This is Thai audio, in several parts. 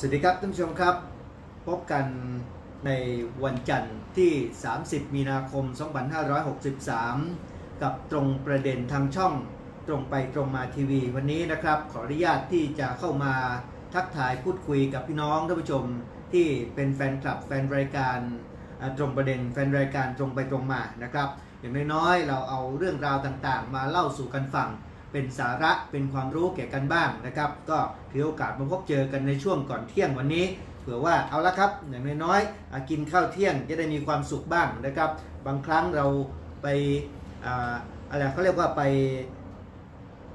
สวัสดีครับท่านผู้ชมครับ พบกันในวันจันทร์ที่ 30 มีนาคม 2563 กับตรงประเด็นทางช่องตรงไปตรงมาทีวี วันนี้นะครับ ขออนุญาตที่จะเข้ามาทักทายพูดคุยกับพี่น้องท่านผู้ชมที่เป็นแฟนคลับแฟนรายการตรงประเด็นแฟนรายการตรงไปตรงมานะครับ อย่างน้อยๆ เราเอาเรื่องราวต่างๆ มาเล่าสู่กันฟัง เป็นสาระเป็นความรู้แก่กันบ้างนะครับ ก็ถือโอกาสมาพบเจอกันในช่วงก่อนเที่ยงวันนี้เผื่อว่าเอาละครับอย่างน้อยๆกินข้าวเที่ยงจะได้มีความสุขบ้างนะครับ บางครั้งเราไปอ่าอะไรเขาเรียกว่าไป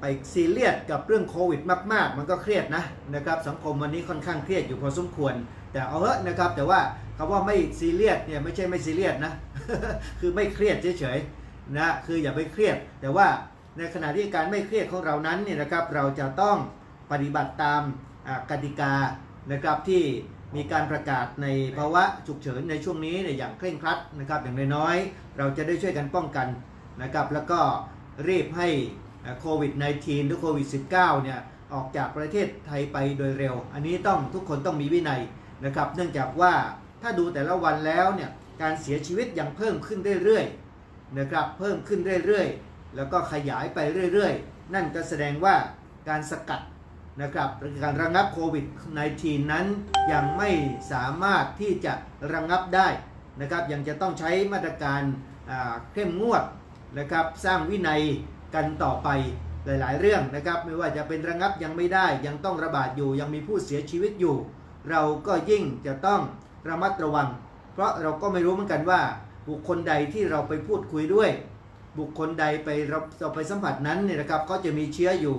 ไปซีเรียสกับเรื่องโควิดมากๆ มันก็เครียดนะนะครับสังคมวันนี้ค่อนข้างเครียดอยู่พอสมควร แต่เอาเถอะนะครับแต่ว่าคำว่าไม่ซีเรียสเนี่ยไม่ใช่ไม่ซีเรียสนะคือไม่เครียดเฉยๆนะคืออย่าไปเครียดแต่ว่า ในขณะที่การไม่เครียดของเรานั้นเนี่ยนะครับเราจะต้องปฏิบัติตามกติกานะครับที่มีการประกาศในภาวะฉุกเฉินในช่วงนี้เนี่ยอย่างเคร่งครัดนะครับอย่างน้อยๆเราจะได้ช่วยกันป้องกันนะครับแล้วก็รีบให้โควิด -19 หรือโควิด -19 เนี่ยออกจากประเทศไทยไปโดยเร็ว อันนี้ต้องทุกคนต้องมีวินัยนะครับ เนื่องจากว่าถ้าดูแต่ละวันแล้วเนี่ยการเสียชีวิตยังเพิ่มขึ้นเรื่อยๆนะครับเพิ่มขึ้นเรื่อยๆ แล้วก็ขยายไปเรื่อยๆ นั่นก็แสดงว่าการสกัดนะครับการระงับโควิด -19 นั้นยังไม่สามารถที่จะระงับได้นะครับยังจะต้องใช้มาตรการเข้มงวดนะครับสร้างวินัยกันต่อไปหลายๆ เรื่องนะครับไม่ว่าจะเป็นระงับยังไม่ได้ยังต้องระบาดอยู่ยังมีผู้เสียชีวิตอยู่ เราก็ยิ่งจะต้องระมัดระวัง เพราะเราก็ไม่รู้เหมือนกันว่าบุคคลใดที่เราไปพูดคุยด้วย บุคคลใดไปเราเราไปสัมผัสนั้นเนี่ยนะครับเขาจะมีเชื้ออยู่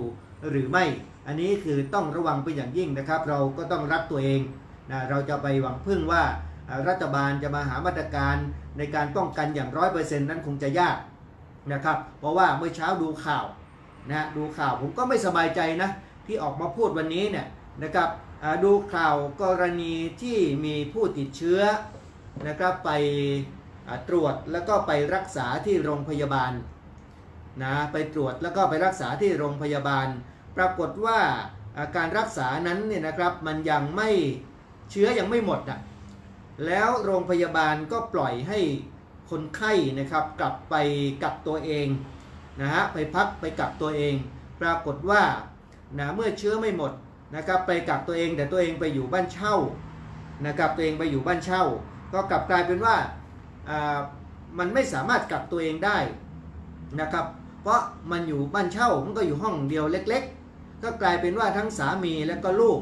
หรือไม่ อันนี้คือต้องระวังเป็นอย่างยิ่งนะครับ เราก็ต้องรักตัวเองนะเราจะไปหวังพึ่งว่ารัฐบาลจะมาหามาตรการในการป้องกันอย่างร้อยเปอร์เซ็นต์นั้นคงจะยากนะครับเพราะว่าเมื่อเช้าดูข่าวนะดูข่าวผมก็ไม่สบายใจนะที่ออกมาพูดวันนี้เนี่ยนะครับดูข่าวกรณีที่มีผู้ติดเชื้อนะครับไป ตรวจแล้วก็ไปรักษาที่โรงพยาบาลนะไปตรวจแล้วก็ไปรักษาที่โรงพยาบาล ปรากฏว่าอาการรักษานั้นเนี่ยนะครับมันยังไม่เชื้อยังไม่หมดอะแล้วโรงพยาบาลก็ปล่อยให้คนไข้นะครับกลับไปกักตัวเองนะฮะไปพักไปกักตัวเอง ปรากฏว่านะเมื่อเชื้อไม่หมดนะครับไปกักตัวเองแต่ตัวเองไปอยู่บ้านเช่านะครับตัวเองไปอยู่บ้านเช่า ก็กลับกลายเป็นว่า มันไม่สามารถกักตัวเองได้นะครับ เพราะมันอยู่บ้านเช่ามันก็อยู่ห้องเดียวเล็ก ๆ ก็กลายเป็นว่าทั้งสามีและก็ลูก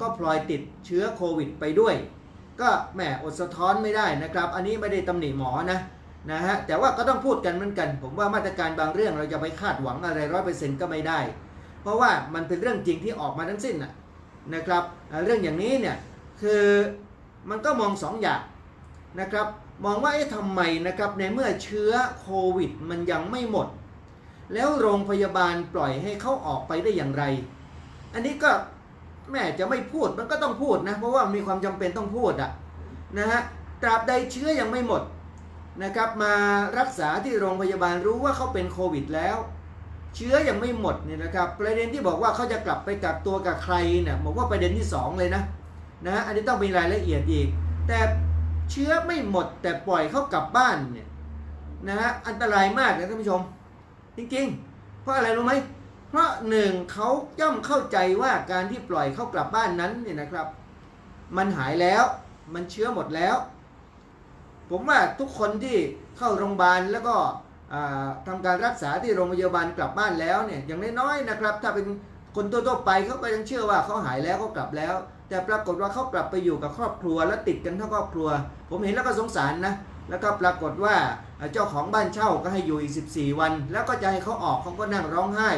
ก็พลอยติดเชื้อโควิดไปด้วย ก็แหมอดสะท้อนไม่ได้นะครับ อันนี้ไม่ได้ตำหนิหมอนะนะฮะแต่ว่าก็ต้องพูดกันเหมือนกัน ผมว่ามาตรการบางเรื่องเราจะไปคาดหวังอะไรร้อยเปอร์เซ็นต์ก็ไม่ได้ เพราะว่ามันเป็นเรื่องจริงที่ออกมาทั้งสิ้นนะครับ เรื่องอย่างนี้เนี่ยคือมันก็มองสองอย่างนะครับ มองว่าเอ๊ะทำไมนะครับในเมื่อเชื้อโควิดมันยังไม่หมด แล้วโรงพยาบาลปล่อยให้เขาออกไปได้อย่างไร อันนี้ก็แม่จะไม่พูดมันก็ต้องพูดนะ เพราะว่ามีความจำเป็นต้องพูดอะนะฮะตราบใดเชื้อยังไม่หมดนะครับมารักษาที่โรงพยาบาลรู้ว่าเขาเป็นโควิดแล้ว เชื้อยังไม่หมดเนี่ยนะครับประเด็นที่บอกว่าเขาจะกลับไปกักตัวกับใครเนี่ยบอกว่าประเด็นที่สองเลยนะนะฮะอันนี้ต้องมีรายละเอียดอีก แต่ เชื้อไม่หมดแต่ปล่อยเขากลับบ้านเนี่ยนะฮะอันตรายมากนะท่านผู้ชม จริงๆ เพราะอะไรรู้ไหมเพราะหนึ่งเขาย่อมเข้าใจว่าการที่ปล่อยเขากลับบ้านนั้นเนี่ยนะครับ มันหายแล้วมันเชื้อหมดแล้ว ผมว่าทุกคนที่เข้าโรงพยาบาลแล้วก็อ่าทำการรักษาที่โรงพยาบาลกลับบ้านแล้วเนี่ยอย่างน้อยๆนะครับ ถ้าเป็นคนทั่วๆไปเขาก็ยังเชื่อว่าเขาหายแล้วเขากลับแล้ว แต่ปรากฏว่าเขากลับไปอยู่กับครอบครัวแล้วติดกันทั้งครอบครัว ผมเห็นแล้วก็สงสารนะแล้วก็ปรากฏว่าเจ้าของบ้านเช่าก็ให้อยู่อีก 14 วัน แล้วก็จะให้เขาออกเขาก็นั่งร้องไห้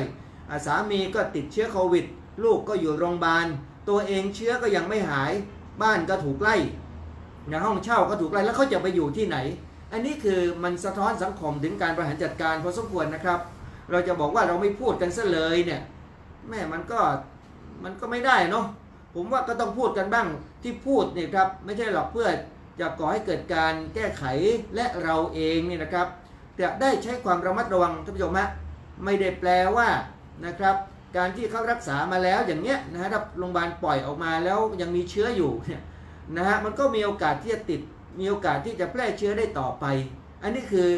สามีก็ติดเชื้อโควิด ลูกก็อยู่โรงพยาบาล ตัวเองเชื้อก็ยังไม่หาย บ้านก็ถูกไล่นห้องเช่าก็ถูกไล่แล้วเขาจะไปอยู่ที่ไหน อันนี้คือมันสะท้อนสังคมถึงการบริหารจัดการพอสมควรนะครับ เราจะบอกว่าเราไม่พูดกันซะเลยเนี่ยแม่มันก็มันก็ไม่ได้เนาะ ผมว่าก็ต้องพูดกันบ้างที่พูดเนี่ยครับไม่ใช่หรอกเพื่อจะก่อให้เกิดการแก้ไขและเราเองเนี่ยนะครับจะได้ใช้ความระมัดระวังท่านผู้ชมฮะไม่ได้แปลว่านะครับ การที่เขารักษามาแล้วอย่างเงี้ยนะฮะถ้าโรงพยาบาลปล่อยออกมาแล้วยังมีเชื้ออยู่เนี่ยนะฮะมันก็มีโอกาสที่จะติดมีโอกาสที่จะแพร่เชื้อได้ต่อไป อันนี้คือ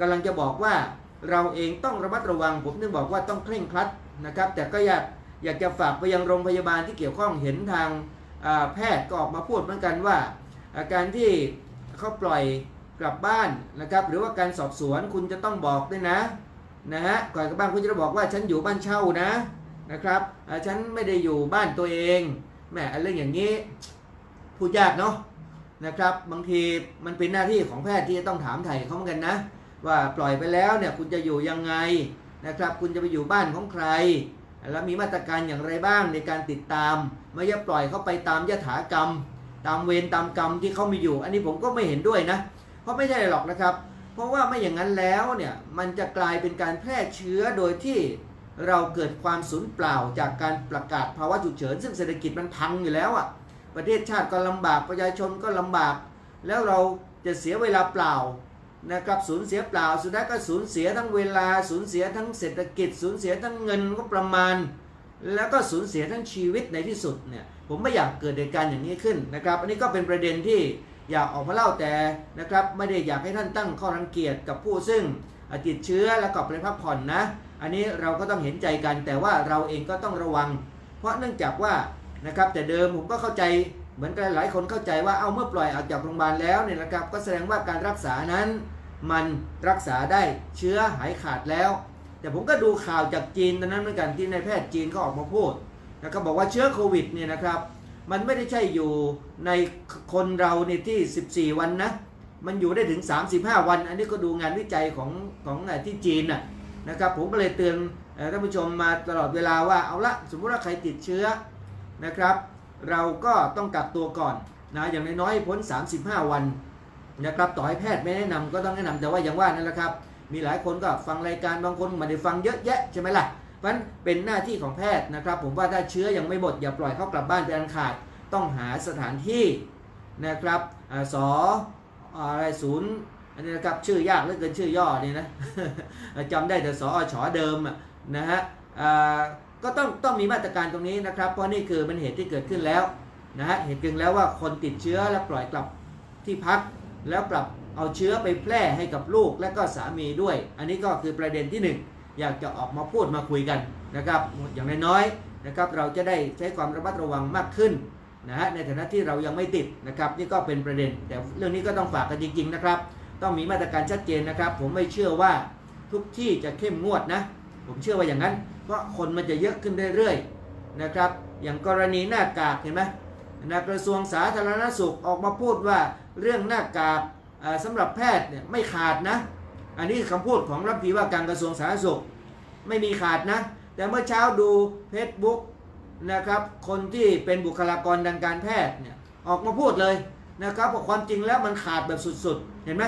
กำลังจะบอกว่าเราเองต้องระมัดระวังผมถึงบอกว่าต้องเคร่งครัดนะครับ แต่ก็อยาก อยากจะฝากไปยังโรงพยาบาลที่เกี่ยวข้องเห็นทางแพทย์ก็ออกมาพูดเหมือนกันว่า อาการที่เขาปล่อยกลับบ้านนะครับหรือว่าการสอบสวนคุณจะต้องบอกด้วยนะนะฮะก่อนกลับบ้านคุณจะบอกว่าฉันอยู่บ้านเช่านะนะครับฉันไม่ได้อยู่บ้านตัวเองแหมอะไรอย่างนี้พูดยากเนาะนะครับบางทีมันเป็นหน้าที่ของแพทย์ที่จะต้องถามไถ่เขาเหมือนกันนะ ว่าปล่อยไปแล้วเนี่ยคุณจะอยู่ยังไงนะครับ คุณจะไปอยู่บ้านของใคร แล้วมีมาตรการอย่างไรบ้างในการติดตาม ไม่อย่าปล่อยเขาไปตามยถากรรม ตามเวรตามกรรมที่เขามีอยู่ อันนี้ผมก็ไม่เห็นด้วยนะ เพราะไม่ใช่หรอกนะครับ เพราะว่าไม่อย่างนั้นแล้วเนี่ยมันจะกลายเป็นการแพร่เชื้อโดยที่เราเกิดความสูญเปล่าจากการประกาศภาวะฉุกเฉิน ซึ่งเศรษฐกิจมันพังอยู่แล้วอะประเทศชาติก็ลำบากประชาชนก็ลำบาก แล้วเราจะเสียเวลาเปล่า นะครับสูญเสียเปล่าสุดท้ายก็สูญเสียทั้งเวลาสูญเสียทั้งเศรษฐกิจ สูญเสียทั้งเงินก็ประมาณ แล้วก็สูญเสียทั้งชีวิตในที่สุดเนี่ยผมไม่อยากเกิดเหตุการณ์อย่างนี้ขึ้นนะครับ อันนี้ก็เป็นประเด็นที่อยากออกมาเล่าแต่นะครับไม่ได้อยากให้ท่านตั้งข้อรังเกียจกับผู้ซึ่งติดเชื้อแล้วก็ไปพักผ่อนนะ อันนี้เราก็ต้องเห็นใจกันแต่ว่าเราเองก็ต้องระวัง เพราะเนื่องจากว่านะครับแต่เดิมผมก็เข้าใจ เหมือนกันหลายคนเข้าใจว่าเอาเมื่อปล่อยออกจากโรงพยาบาลแล้วเนี่ยนะครับก็แสดงว่าการรักษานั้น มันรักษาได้เชื้อหายขาดแล้ว แต่ผมก็ดูข่าวจากจีนตอนนั้นเหมือนกันที่นายแพทย์จีนเขาออกมาพูดนะครับบอกว่าเชื้อโควิดเนี่ยนะครับ มันไม่ได้ใช่อยู่ในคนเราเนี่ยที่ 14 วันนะมันอยู่ได้ถึง 35 วัน อันนี้ก็ดูงานวิจัยของของที่จีนน่ะนะครับผมก็เลยเตือนท่านผู้ชมมาตลอดเวลาว่าเอาละสมมุติว่าใครติดเชื้อนะครับ เราก็ต้องกักตัวก่อนนะอย่างน้อยๆพ้น 35 วันนะครับต่อให้แพทย์ไม่แนะนำก็ต้องแนะนำแต่ว่าอย่างว่านั่นแหละครับ มีหลายคนก็ฟังรายการบางคนมาได้ฟังเยอะแยะใช่ไหมล่ะเพราะฉะนั้นเป็นหน้าที่ของแพทย์นะครับ ผมว่าถ้าเชื้อยังไม่หมดอย่าปล่อยเขากลับบ้านเป็นอันขาดต้องหาสถานที่นะครับอสออะไรศูนย์อันนี้นะครับชื่อยากเหลือเกินชื่อย่อเนี่ยนะจำได้แต่สอชเดิมนะฮะ ก็ต้องต้องมีมาตรการตรงนี้นะครับ เพราะนี่คือเป็นเหตุที่เกิดขึ้นแล้วนะฮะเหตุเกิดแล้วว่าคนติดเชื้อแล้วปล่อยกลับที่พัก แล้วกลับเอาเชื้อไปแพร่ให้กับลูกและก็สามีด้วย อันนี้ก็คือประเด็นที่หนึ่งอยากจะออกมาพูดมาคุยกันนะครับ อย่างน้อยๆนะครับ เราจะได้ใช้ความระมัดระวังมากขึ้นนะฮะในฐานะที่เรายังไม่ติดนะครับ นี่ก็เป็นประเด็น แต่เรื่องนี้ก็ต้องฝากกันจริง ๆ นะครับ ต้องมีมาตรการชัดเจนนะครับ ผมไม่เชื่อว่าทุกที่จะเข้มงวดนะ ผมเชื่อว่าอย่างนั้น เพราะคนมันจะเยอะขึ้นเรื่อยๆนะครับ อย่างกรณีหน้ากากเห็นไหมนะกระทรวงสาธารณสุขออกมาพูดว่าเรื่องหน้ากากอ่าสำหรับแพทย์เนี่ยไม่ขาดนะ อันนี้คำพูดของรัฐพีว่าการกระทรวงสาธารณสุขไม่มีขาดนะ แต่เมื่อเช้าดูเฟซบุ๊กนะครับคนที่เป็นบุคลากรทางการแพทย์เนี่ยออกมาพูดเลยนะครับว่าความจริงแล้วมันขาดแบบสุดๆ เห็นไหม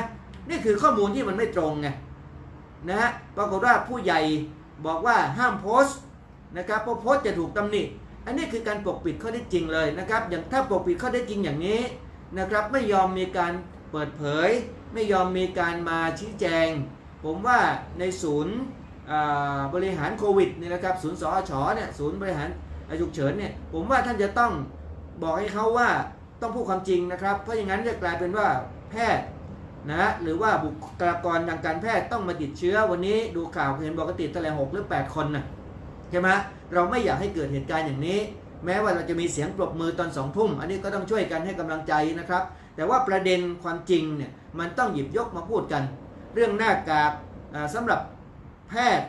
นี่คือข้อมูลที่มันไม่ตรงไงนะฮะปรากฏว่าผู้ใหญ่ บอกว่าห้ามโพสต์นะครับเพราะโพสต์จะถูกตำหนิ อันนี้คือการปกปิดข้อเท็จจริงเลยนะครับ อย่างถ้าปกปิดข้อเท็จจริงอย่างนี้นะครับไม่ยอมมีการเปิดเผย ไม่ยอมมีการมาชี้แจง ผมว่าในศูนย์บริหารโควิดนี่นะครับศูนย์สอชเนี่ยศูนย์บริหารฉุกเฉินเนี่ยผมว่าท่านจะต้องบอกให้เขาว่าต้องพูดความจริงนะครับ เพราะอย่างนั้นจะกลายเป็นว่าแพทย์ นะฮะหรือว่าบุคลากรทางการแพทย์ต้องมาติดเชื้อวันนี้ดูข่าวเห็นบอกติดเท่าไหร่หกหรือ8คนนะใช่ไหมเราไม่อยากให้เกิดเหตุการณ์อย่างนี้ แม้ว่าเราจะมีเสียงปรบมือตอนสองทุ่ม อันนี้ก็ต้องช่วยกันให้กำลังใจนะครับ แต่ว่าประเด็นความจริงเนี่ยมันต้องหยิบยกมาพูดกัน เรื่องหน้ากากอ่าสำหรับแพทย์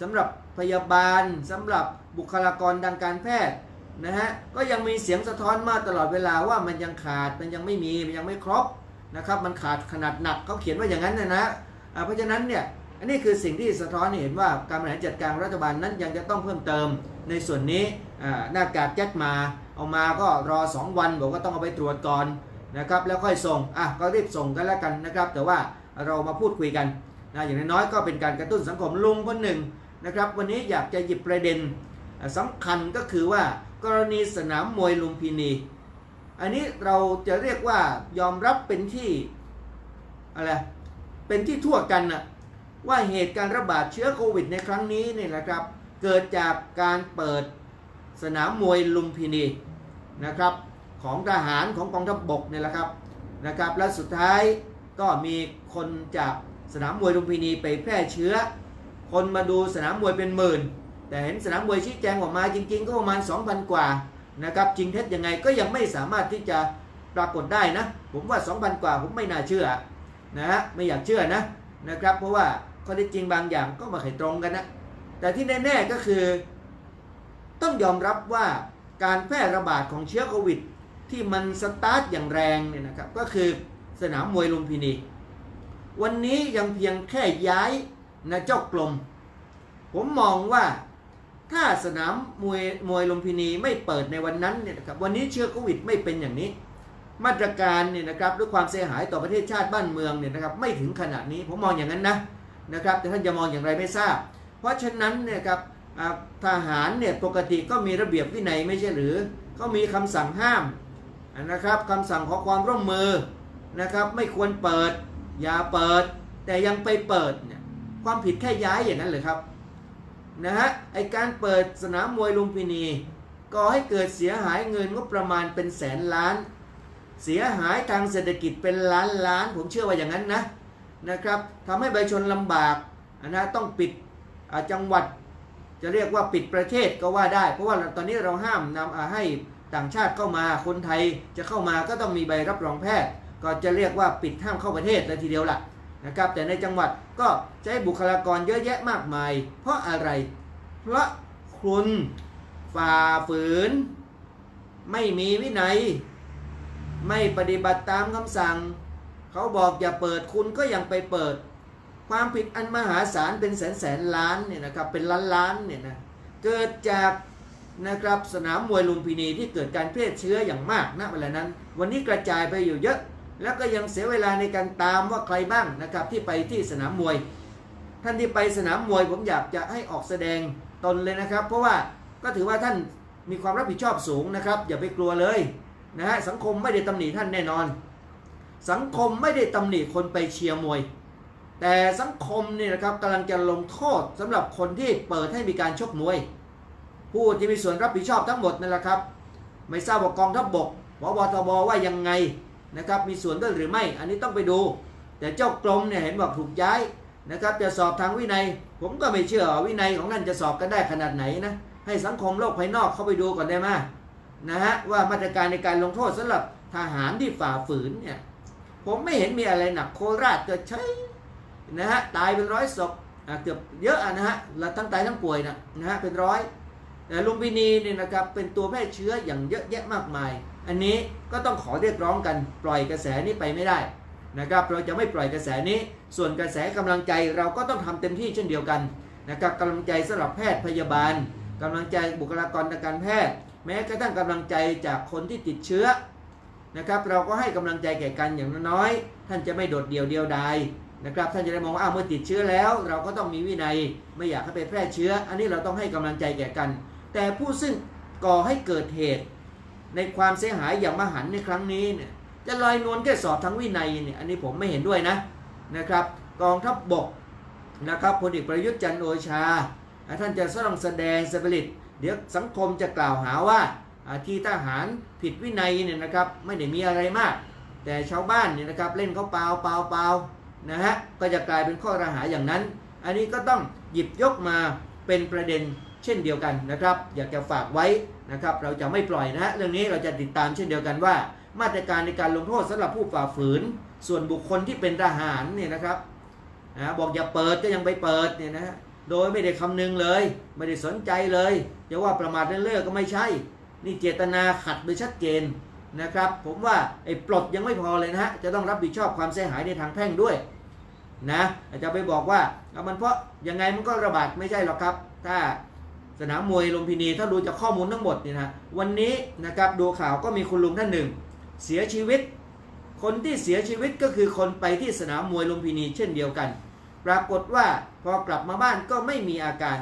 สำหรับพยาบาลสำหรับบุคลากรทางการแพทย์นะฮะก็ยังมีเสียงสะท้อนมาตลอดเวลาว่ามันยังขาดมันยังไม่มีมันยังไม่ครบ นะครับมันขาดขนาดหนักเขาเขียนว่าอย่างนั้นนะนะเพราะฉะนั้นเนี่ยอันนี้คือสิ่งที่สะท้อนเห็นว่าการบริหารจัดการรัฐบาลนั้นยังจะต้องเพิ่มเติมในส่วนนี้หน้ากากแจ็คมาเอามาก็รอ 2 วันบอกว่าต้องเอาไปตรวจก่อนนะครับแล้วค่อยส่งอะก็รีบส่งกันแล้วกันนะครับ แต่ว่าเรามาพูดคุยกันนะอย่างน้อยๆก็เป็นการกระตุ้นสังคมลุงคนหนึ่งนะครับวันนี้อยากจะหยิบประเด็นอะสำคัญก็คือว่ากรณีสนามมวยลุมพินี อันนี้เราจะเรียกว่ายอมรับเป็นที่อะไรเป็นที่ทั่วกันนะว่าเหตุการระบาดเชื้อโควิดในครั้งนี้เนี่ยนะครับ เกิดจากการเปิดสนามมวยลุมพินีนะครับ ของทหารของกองทัพบกเนี่ยแหละครับนะครับ และสุดท้ายก็มีคนจากสนามมวยลุมพินีไปแพร่เชื้อ คนมาดูสนามมวยเป็นหมื่น แต่เห็นสนามมวยชี้แจงออกมาจริง ๆ ก็ประมาณ 2,000 กว่า นะครับจริงเท็จยังไงก็ยังไม่สามารถที่จะปรากฏได้นะ ผมว่า 2,000 กว่าผมไม่น่าเชื่อนะฮะไม่อยากเชื่อนะนะครับ เพราะว่าข้อเท็จจริงบางอย่างก็ไมาไขตรงกันนะ แต่ที่แน่ๆก็คือ ต้องยอมรับว่าการแพร่ระบาดของเชื้อโควิด ที่มันสตาร์ทอย่างแรงเนี่ยนะครับก็คือสนามมวยลุมพินี วันนี้ยังเพียงแค่ย้ายนะเจ้ากลม ผมมองว่า ถ้าสนามมวยมวยลุมพินีไม่เปิดในวันนั้นเนี่ยนะครับวันนี้เชื้อโควิดไม่เป็นอย่างนี้ มาตรการเนี่ยนะครับด้วยความเสียหายต่อประเทศชาติบ้านเมืองเนี่ยนะครับไม่ถึงขนาดนี้ผมมองอย่างนั้นนะนะครับแต่ท่านจะมองอย่างไรไม่ทราบ เพราะฉะนั้นเนี่ยครับทหารเนี่ยปกติก็มีระเบียบวินัยไม่ใช่หรือก็มีคำสั่งห้ามนะครับคำสั่งขอความร่วมมือนะครับไม่ควรเปิดอย่าเปิด แต่ยังไปเปิดเนี่ยความผิดแค่ย้ายอย่างนั้นเลยครับ นะฮะไอการเปิดสนามมวยลุมพินีก่อให้เกิดเสียหายเงินงบประมาณเป็นแสนล้าน เสียหายทางเศรษฐกิจเป็นล้านล้าน ผมเชื่อว่าอย่างนั้นนะนะครับทำให้ประชาชนลำบากนะต้องปิดจังหวัดจะเรียกว่าปิดประเทศก็ว่าได้ เพราะว่าตอนนี้เราห้ามนำอ่าให้ต่างชาติเข้ามาคนไทยจะเข้ามาก็ต้องมีใบรับรองแพทย์ ก็จะเรียกว่าปิดห้ามเข้าประเทศเลยทีเดียวล่ะ นะครับ แต่ในจังหวัดก็ใช้บุคลากรเยอะแยะมากมาย เพราะอะไร เพราะคุณฝ่าฝืน ไม่มีวินัย ไม่ปฏิบัติตามคำสั่ง เขาบอกอย่าเปิดคุณก็ยังไปเปิด ความผิดอันมหาศาลเป็นแสนแสนล้านเนี่ยนะครับเป็นล้านล้านเนี่ยนะเกิดจากนะครับสนามมวยลุมพินีที่เกิดการแพร่เชื้ออย่างมากณเวลานั้น วันนี้กระจายไปอยู่เยอะ แล้วก็ยังเสียเวลาในการตามว่าใครบ้างนะครับที่ไปที่สนามมวย ท่านที่ไปสนามมวยผมอยากจะให้ออกแสดงตนเลยนะครับ เพราะว่าก็ถือว่าท่านมีความรับผิดชอบสูงนะครับ อย่าไปกลัวเลยนะฮะสังคมไม่ได้ตำหนิท่านแน่นอน สังคมไม่ได้ตำหนิคนไปเชียร์มวย แต่สังคมเนี่ยนะครับกำลังจะลงโทษสำหรับคนที่เปิดให้มีการชกมวย ผู้ที่มีส่วนรับผิดชอบทั้งหมดนั่นแหละครับ ไม่ทราบว่ากองทัพบบกวบทบว่ายังไง นะครับมีส่วนด้วยหรือไม่ อันนี้ต้องไปดู แต่เจ้ากรมเนี่ยเห็นบอกถูกย้ายนะครับจะสอบทางวินัย ผมก็ไม่เชื่อวินัยของท่นจะสอบกันได้ขนาดไหนนะให้สังคมโลกภายนอกเข้าไปดูก่อนได้ไหมนะฮะว่ามาตรการในการลงโทษสำหรับทหารที่ฝ่าฝืนเนี่ยผมไม่เห็นมีอะไรหนักโคราชเกิดใช้นะฮะตายเป็นร้อยศพเกือบเยอะนะฮะแล้วทั้งตายทั้งป่วยนะนะฮะเป็นร้อยแต่ลุมพินีเนี่ยนะครับเป็นตัวแพร่เชื้ออย่างเยอะแยะมากมาย อันนี้ก็ต้องขอเรียกร้องกันปล่อยกระแสนี้ไปไม่ได้นะครับเราจะไม่ปล่อยกระแสนี้ ส่วนกระแสกำลังใจเราก็ต้องทำเต็มที่เช่นเดียวกันนะครับกำลังใจสำหรับแพทย์พยาบาลกำลังใจบุคลากรทางการแพทย์ แม้กระทั่งกำลังใจจากคนที่ติดเชื้อนะครับเราก็ให้กำลังใจแก่กันอย่างน้อยท่านจะไม่โดดเดี่ยวเดียวดายนะครับท่านจะได้มองว่าอ้าวเมื่อติดเชื้อแล้ว เราก็ต้องมีวินัยไม่อยากให้ไปแพร่เชื้อ อันนี้เราต้องให้กำลังใจแก่กัน แต่ผู้ซึ่งก่อให้เกิดเหตุ ในความเสียหายอย่างมหันในครั้งนี้เนี่ยจะลอยนวลแค่สอบทั้งวินัยเนี่ยอันนี้ผมไม่เห็นด้วยนะนะครับ กองทัพบบกนะครับพลเอกประยุทธ์จันโอชา ท่านจะต้องแสดงสปิริตเดี๋ยวสังคมจะกล่าวหาว่าอ่าที่ทหารผิดวินัยเนี่ยนะครับไม่ได้มีอะไรมาก แต่ชาวบ้านเนี่ยนะครับเล่นเขาเปล่าเปล่าเปล่านะฮะก็จะกลายเป็นข้อระหาอย่างนั้น อันนี้ก็ต้องหยิบยกมาเป็นประเด็น เช่นเดียวกันนะครับ อยากจะฝากไว้นะครับ เราจะไม่ปล่อยนะฮะเรื่องนี้เราจะติดตามเช่นเดียวกันว่า มาตรการในการลงโทษสำหรับผู้ฝ่าฝืน ส่วนบุคคลที่เป็นทหารเนี่ยนะครับนะบอกอย่าเปิดก็ยังไปเปิดเนี่ยนะฮะโดยไม่ได้คำนึงเลย ไม่ได้สนใจเลยจะว่าประมาทเลินเล่อก็ไม่ใช่ นี่เจตนาขัดโดยชัดเจนนะครับ ผมว่าไอ้ปลดยังไม่พอเลยนะฮะจะต้องรับผิดชอบความเสียหายในทางแพ่งด้วยนะอาจจะไปบอกว่าเอามันเพราะยังไงมันก็ระบาดไม่ใช่หรอกครับ ถ้า สนามมวยลุมพินีถ้าดูจากข้อมูลทั้งหมดนี่นะวันนี้นะครับดูข่าวก็มีคุณลุงท่านหนึ่ง เสียชีวิต คนที่เสียชีวิตก็คือคนไปที่สนามมวยลุมพินีเช่นเดียวกัน ปรากฏว่าพอกลับมาบ้านก็ไม่มีอาการ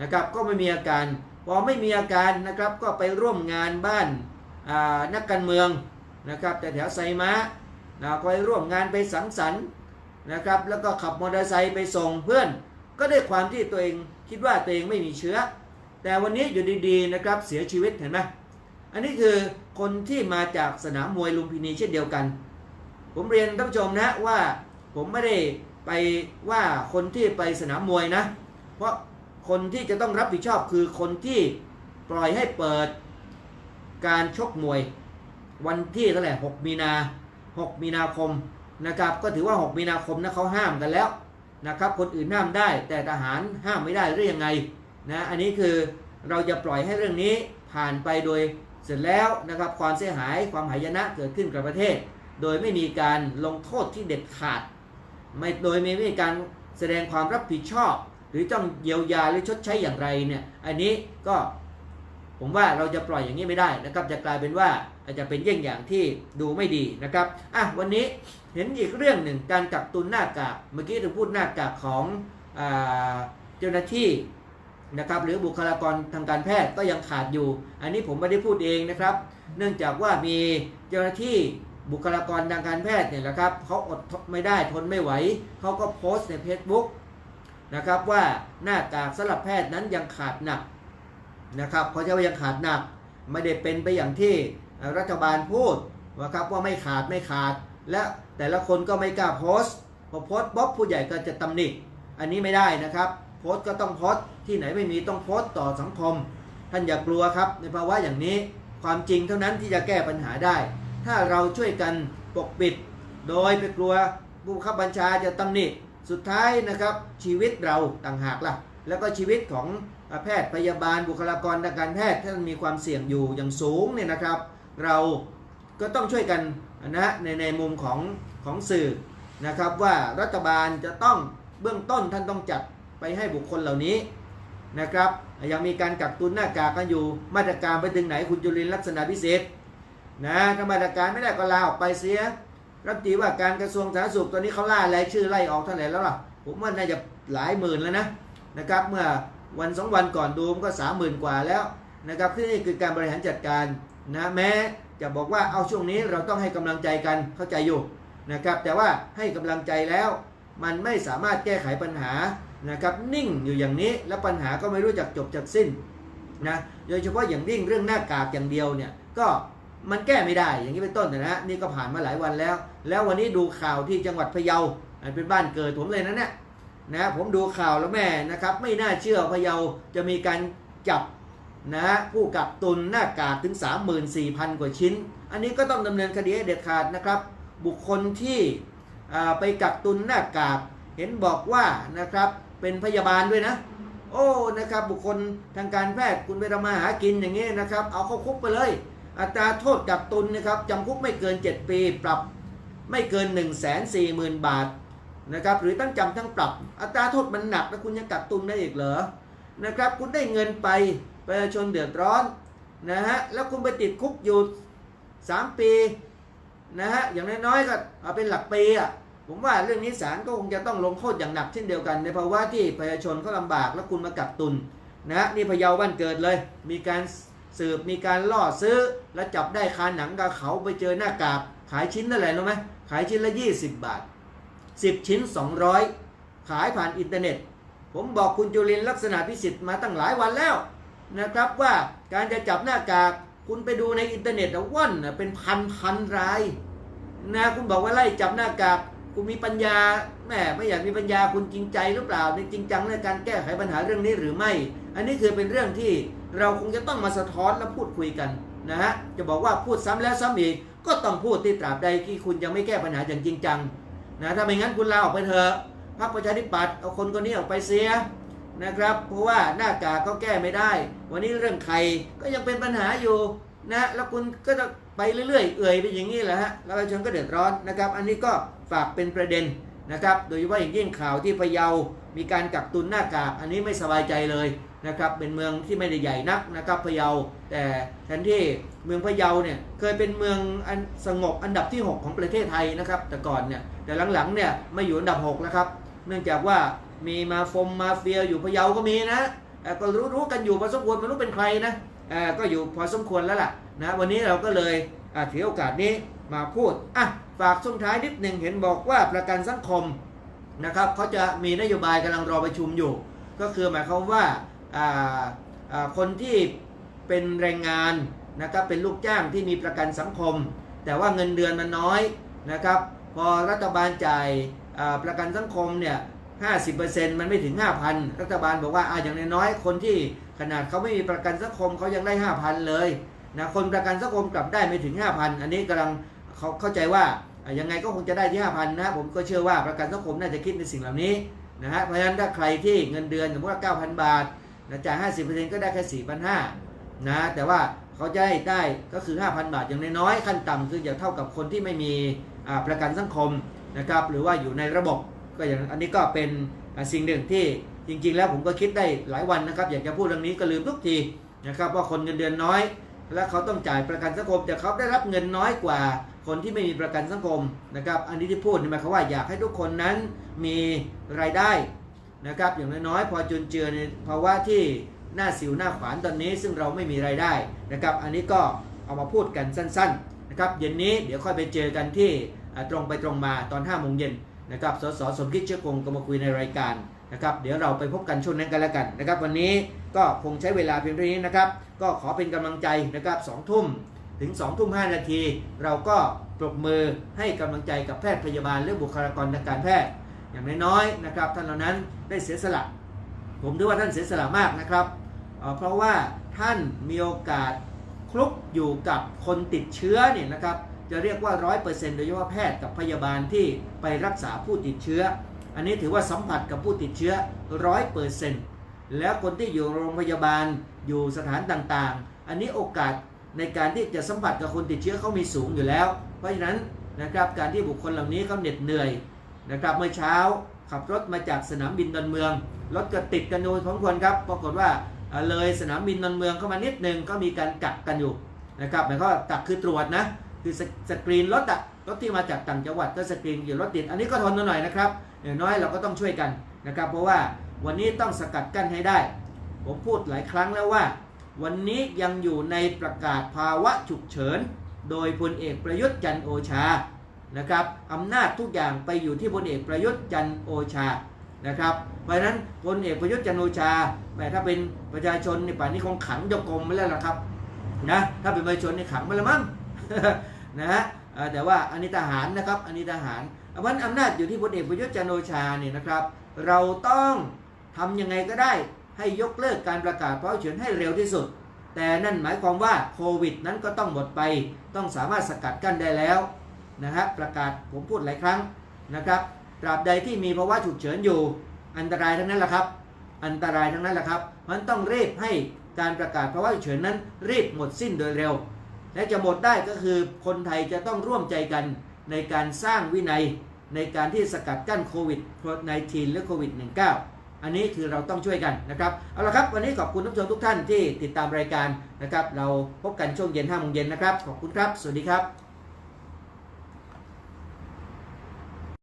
นะครับก็ไม่มีอาการ พอไม่มีอาการนะครับก็ไปร่วมงานบ้านานักการเมืองนะครับแต่แถวไซม้านะก็ไปร่วมงานไปสังสรรค์นะครับแล้วก็ขับมอเตอร์ไซค์ไปส่งเพื่อน ก็ด้วยความที่ตัวเอง คิดว่าตัวเองไม่มีเชื้อ แต่วันนี้อยู่ดีๆนะครับเสียชีวิตเห็นไหมอันนี้คือคนที่มาจากสนามมวยลุมพินีเช่นเดียวกัน ผมเรียนท่านผู้ชมนะว่าผมไม่ได้ไปว่าคนที่ไปสนามมวยนะ เพราะคนที่จะต้องรับผิดชอบคือคนที่ปล่อยให้เปิดการชกมวย วันที่เท่าไหร่6มีนา 6 มีนาคมนะครับ ก็ถือว่า 6 มีนาคมนะเขาห้ามกันแล้ว นะครับคนอื่นห้ามได้ แต่ทหารห้ามไม่ได้หรือยังไงนะอันนี้คือเราจะปล่อยให้เรื่องนี้ผ่านไปโดยเสร็จแล้วนะครับความเสียหายความหายนะเกิดขึ้นกับประเทศ โดยไม่มีการลงโทษที่เด็ดขาดไม่โดยไม่มีการแสดงความรับผิดชอบ หรือต้องเยียวยาหรือชดใช้อย่างไรเนี่ยอันนี้ก็ผมว่าเราจะปล่อยอย่างนี้ไม่ได้นะครับจะกลายเป็นว่า อาจจะเป็นเยี่ยงอย่างที่ดูไม่ดีนะครับอะวันนี้เห็นอีกเรื่องหนึ่งการกักตุนหน้ากากเมื่อกี้เราพูดหน้ากากของเจ้าหน้าที่นะครับหรือบุคลากรทางการแพทย์ก็ยังขาดอยู่ อันนี้ผมไม่ได้พูดเองนะครับ เนื่องจากว่ามีเจ้าหน้าที่บุคลากรทางการแพทย์เนี่ยนะครับเขาอดไม่ได้ทนไม่ไหวเขาก็โพสต์ใน Facebook นะครับว่าหน้ากากสำหรับแพทย์นั้นยังขาดหนักนะครับเขาจะว่ายังขาดหนักไม่ได้เป็นไปอย่างที่ รัฐบาลพูดนะครับว่าไม่ขาดไม่ขาด และแต่ละคนก็ไม่กล้าโพสต์พอโพสต์บ๊อบผู้ใหญ่ก็จะตำหนิอันนี้ไม่ได้นะครับ โพสต์ก็ต้องโพสต์ที่ไหนไม่มีต้องโพสต์ต่อสังคม ท่านอย่ากลัวครับ ในภาวะอย่างนี้ความจริงเท่านั้นที่จะแก้ปัญหาได้ ถ้าเราช่วยกันปกปิด โดยไปกลัวผู้บังคับบัญชาจะตำหนิสุดท้ายนะครับชีวิตเราต่างหากล่ะ แล้วก็ชีวิตของแพทย์พยาบาลบุคลากรทางการแพทย์ที่มีความเสี่ยงอยู่อย่างสูงเนี่ยนะครับ เราก็ต้องช่วยกันนะในในมุมของของสื่อนะครับว่ารัฐบาลจะต้องเบื้องต้นท่านต้องจัดไปให้บุคคลเหล่านี้นะครับยังมีการกักตุนหน้ากากกันอยู่มาตรการไปถึงไหนคุณจุลินลักษณะพิเศษนะถ้ามาตรการไม่ได้ก็ลาออกไปเสียรัฐมนตรีว่าการกระทรวงสาธารณสุขตอนนี้เขาล่ารายชื่อไล่ออกเท่าไหร่แล้วล่ะผมว่าน่าจะหลายหมื่นแล้วนะนะครับเมื่อวันสองวันก่อนดูมันก็สามหมื่นกว่าแล้วนะครับที่นี่คือการบริหารจัดการ นะแม้จะบอกว่าเอาช่วงนี้เราต้องให้กำลังใจกันเข้าใจอยู่นะครับ แต่ว่าให้กำลังใจแล้วมันไม่สามารถแก้ไขปัญหานะครับนิ่งอยู่อย่างนี้แล้วปัญหาก็ไม่รู้จักจบจากสิ้นนะโดยเฉพาะอย่างยิ่งเรื่องหน้ากากอย่างเดียวเนี่ยก็มันแก้ไม่ได้อย่างนี้เป็นต้นนะฮะนี่ก็ผ่านมาหลายวันแล้ว แล้ววันนี้ดูข่าวที่จังหวัดพะเยาเป็นบ้านเกิดผมเลยนะเนี่ยนะผมดูข่าวแล้วแม่นะครับไม่น่าเชื่อพะเยาจะมีการจับ นะฮะผู้กักตุนหน้ากากถึง 34,000 กว่าชิ้น อันนี้ก็ต้องดำเนินคดีให้เด็ดขาดนะครับ บุคคลที่ไปกักตุนหน้ากากเห็นบอกว่านะครับเป็นพยาบาลด้วยนะ โอ้นะครับบุคคลทางการแพทย์คุณไปทำมาหากินอย่างนี้นะครับ เอาเข้าคุกไปเลย อัตราโทษกักตุนนะครับจำคุกไม่เกิน 7 ปี ปรับไม่เกิน 1 4 0 0 0 0 บาทนะครับหรือตั้งจำทั้งปรับ อัตราโทษมันหนักแล้วคุณยังกักตุนได้อีกเหรอนะครับคุณได้เงินไป ประชาชนเดือดร้อนนะฮะแล้วคุณไปติดคุกอยู่ 3 ปีนะฮะอย่างน้อยๆก็เอาเป็นหลักปีอะผมว่าเรื่องนี้ศาลก็คงจะต้องลงโทษอย่างหนักเช่นเดียวกัน ในภาวะที่ประชาชนเขาลำบากแล้วคุณมากักตุนนะฮะนี่พะเยาบ้านเกิดเลย มีการสืบมีการล่อซื้อแล้วจับได้คาหนังกับเขาไปเจอหน้ากากขายชิ้นเท่าไหร่รู้ไหมขายชิ้นละ 20 บาท 10 ชิ้น 200 ขายผ่านอินเทอร์เน็ต ผมบอกคุณจุลินลักษณะพิสิทธิ์มาตั้งหลายวันแล้ว นะครับว่าการจะจับหน้ากากคุณไปดูในอินเทอร์เน็ตนะว่อนนะเป็นพันพันรายนะคุณบอกว่าไล่จับหน้ากากคุณมีปัญญาแหมไม่อยากมีปัญญาคุณจริงใจหรือเปล่าในจริงจังในการแก้ไขปัญหาเรื่องนี้หรือไม่ อันนี้คือเป็นเรื่องที่เราคงจะต้องมาสะท้อนและพูดคุยกันนะฮะจะบอกว่าพูดซ้ำแล้วซ้ำอีกก็ต้องพูดที่ตราบใดที่คุณยังไม่แก้ปัญหาอย่างจริงจังนะถ้าไม่งั้นคุณลาออกไปเถอะพรรคประชาธิปัตย์เอาคนคนนี้ออกไปเสีย นะครับ เพราะว่าหน้ากากก็แก้ไม่ได้ วันนี้เรื่องไข่ก็ยังเป็นปัญหาอยู่นะแล้วคุณก็จะไปเรื่อยๆ เอื่อยไปอย่างนี้แหละฮะแล้วประชาชนก็เดือดร้อนนะครับ อันนี้ก็ฝากเป็นประเด็นนะครับ โดยเฉพาะอย่างยิ่งข่าวที่พะเยา มีการกักตุนหน้ากากอันนี้ไม่สบายใจเลยนะครับ เป็นเมืองที่ไม่ได้ใหญ่นักนะครับพะเยา แต่แทนที่เมืองพะเยาเนี่ยเคยเป็นเมืองอันสงบอันดับที่ 6 ของประเทศไทยนะครับ แต่ก่อนเนี่ยแต่หลังๆเนี่ยไม่อยู่อันดับ 6 แล้วครับ เนื่องจากว่า มีมาฟมมาเฟียอยู่พะเยาก็มีนะก็รู้ๆกันอยู่พอสมควรไม่รู้เป็นใครนะก็อยู่พอสมควรแล้วล่ะนะวันนี้เราก็เลยถือโอกาสนี้มาพูดอะฝากช่วงท้ายนิดหนึ่งเห็นบอกว่าประกันสังคมนะครับเขาจะมีนโยบายกำลังรอประชุมอยู่ ก็คือหมายความว่าคนที่เป็นแรงงานนะครับเป็นลูกจ้างที่มีประกันสังคม แต่ว่าเงินเดือนมันน้อยนะครับ พอรัฐบาลจ่ายประกันสังคมเนี่ย 50%มันไม่ถึง 5,000 รัฐบาลบอกว่าอ่าอย่างน้อยๆคนที่ขนาดเขาไม่มีประกันสังคมเขายังได้ 5,000 เลยนะคนประกันสังคมกลับได้ไม่ถึง 5,000 อันนี้กำลังเขาเข้าใจว่ายังไงก็คงจะได้ที่5,000นะผมก็เชื่อว่าประกันสังคมน่าจะคิดในสิ่งเหล่านี้นะฮะเพราะฉะนั้นถ้าใครที่เงินเดือนสมมติว่า9,000 บาทนะจ่าย50%ก็ได้แค่4,500นะแต่ว่าเขาจะได้ได้ก็คือ 5,000 บาทอย่างน้อยๆขั้นต่ำคืออย่าเท่ากับคนที่ไม่มีประกันสังคมนะครับหรือว่าอยู่ในระบบ ก็อย่างอันนี้ก็เป็นสิ่งหนึ่งที่จริง ๆ แล้วผมก็คิดได้หลายวันนะครับ อยากจะพูดเรื่องนี้ก็ลืมทุกทีนะครับว่าคนเงินเดือนน้อย และเขาต้องจ่ายประกันสังคม แต่เขาได้รับเงินน้อยกว่าคนที่ไม่มีประกันสังคมนะครับอันนี้ที่พูดหมายความว่าอยากให้ทุกคนนั้นมีรายได้นะครับอย่างน้อยๆพอจนเจือในภาวะที่หน้าสิวหน้าขวานตอนนี้ ซึ่งเราไม่มีรายได้นะครับอันนี้ก็เอามาพูดกันสั้นๆนะครับเย็นนี้เดี๋ยวค่อยไปเจอกันที่ตรงไปตรงมาตอน5โมงเย็น นะครับสสสมคิดเชื้อคงก็มาคุยในรายการนะครับเดี๋ยวเราไปพบกันช่วงนั้นกันแล้วกันนะครับวันนี้ก็คงใช้เวลาเพียงเท่านี้นะครับก็ขอเป็นกำลังใจนะครับสองทุ่มถึง2องทุ่มห้านาที เราก็ปรบมือให้กำลังใจกับแพทย์พยาบาลและบุคลากรทางการแพทย์ อย่างน้อยๆนะครับท่านเหล่านั้นได้เสียสละ ผมถือว่าท่านเสียสละมากนะครับเเพราะว่าท่านมีโอกาสคลุกอยู่กับคนติดเชื้อเนี่ยนะครับ จะเรียกว่า100%โดยเฉพาะแพทย์กับพยาบาลที่ไปรักษาผู้ติดเชื้อ อันนี้ถือว่าสัมผัสกับผู้ติดเชื้อ100%แล้วคนที่อยู่โรงพยาบาลอยู่สถานต่างๆ อันนี้โอกาสในการที่จะสัมผัสกับคนติดเชื้อเขามีสูงอยู่แล้ว เพราะฉะนั้นนะครับการที่บุคคลเหล่านี้เขาเหน็ดเหนื่อยนะครับเมื่อเช้าขับรถมาจากสนามบินดอนเมืองรถก็ติดกันโดยพอสมควรครับปรากฏว่าเอ่อเลยสนามบินดอนเมืองเข้ามานิดนึงก็มีการกักกันอยู่นะครับหมายความว่ากักคือตรวจนะ คือสสกรีนรถอะรถที่มาจากต่างจังหวัดก็สกรีนอยู่รถติด อันนี้ก็ทนหน่อยนะครับอย่างน้อยเราก็ต้องช่วยกันนะครับ เพราะว่าวันนี้ต้องสกัดกั้นให้ได้ ผมพูดหลายครั้งแล้วว่า วันนี้ยังอยู่ในประกาศภาวะฉุกเฉิน โดยพลเอกประยุทธ์จันโอชานะครับอำนาจทุกอย่างไปอยู่ที่พลเอกประยุทธ์จันโอชานะครับ เพราะฉะนั้นพลเอกประยุทธ์จันโอชาแหมถ้าเป็นประชาชนในป่านนี้คงขังยกกรมไปแล้วละครับนะถ้าเป็นประชาชนในขังไปแล้วมั้ง นะฮะแต่ว่าอันนี้ทหารนะครับอันนี้ทหารเพราะฉะนั้นอำนาจอยู่ที่พลเอกประยุทธ์จันโอชาเนี่ยนะครับ เราต้องทำยังไงก็ได้ให้ยกเลิกการประกาศภาวะฉุกเฉินให้เร็วที่สุด แต่นั่นหมายความว่าโควิดนั้นก็ต้องหมดไป ต้องสามารถสกัดกั้นได้แล้วนะฮะประกาศผมพูดหลายครั้งนะครับตราบใดที่มีภาวะฉุกเฉินอยู่ อันตรายทั้งนั้นแหละครับ อันตรายทั้งนั้นแหละครับมันต้องรีบให้การประกาศภาวะฉุกเฉินนั้นรีบหมดสิ้นโดยเร็ว และจะหมดได้ก็คือคนไทยจะต้องร่วมใจกันในการสร้างวินัยในการที่สกัดกั้นโควิด -19 และโควิด -19 อันนี้คือเราต้องช่วยกันนะครับ เอาละครับ วันนี้ขอบคุณท่านผู้ชมทุกท่านที่ติดตามรายการนะครับ เราพบกันช่วงเย็น5โมงเย็นนะครับ ขอบคุณครับ สวัสดีครับ